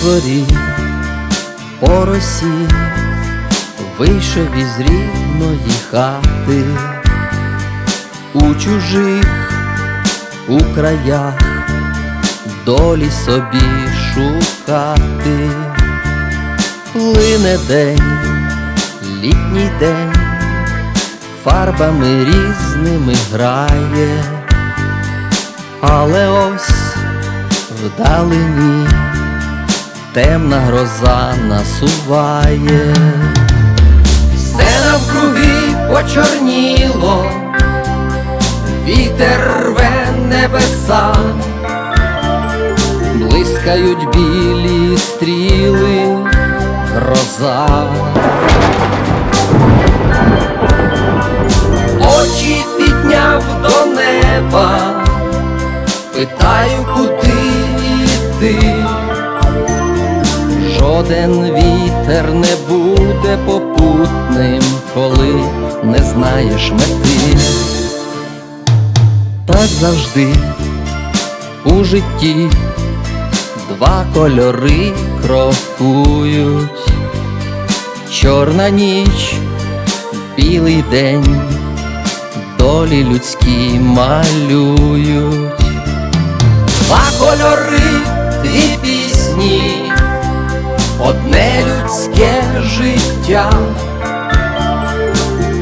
дворі. По росі вийшов із рідної хати. У чужих у краях долі собі шукати, плине день, літній день, фарбами різними грає, але ось вдалині темна гроза насуває, все навкруги почорніло, вітер рве небеса, блискають білі стріли, гроза. Очі підняв до неба, питаю, куди йти. Жоден вітер не буде попутним, коли не знаєш мети. Так завжди у житті два кольори крокують, чорна ніч, білий день, долі людські малюють, два кольори,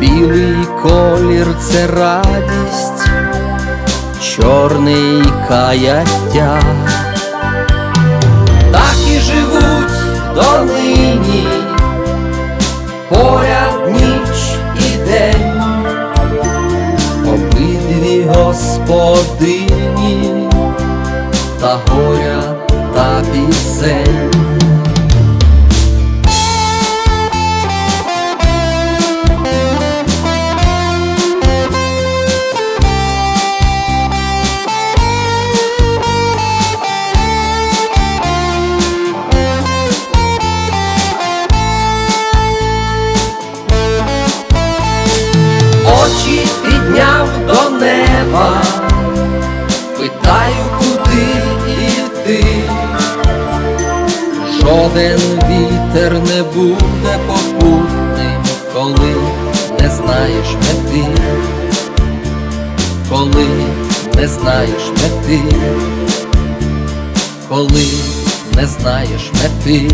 Білий колір це радість, чорний каяття. Так і живуть донині, поряд ніч і день, обидві господині та горя та пісень. Жоден вітер не буде попутним, коли не знаєш мети, коли не знаєш мети, коли не знаєш мети.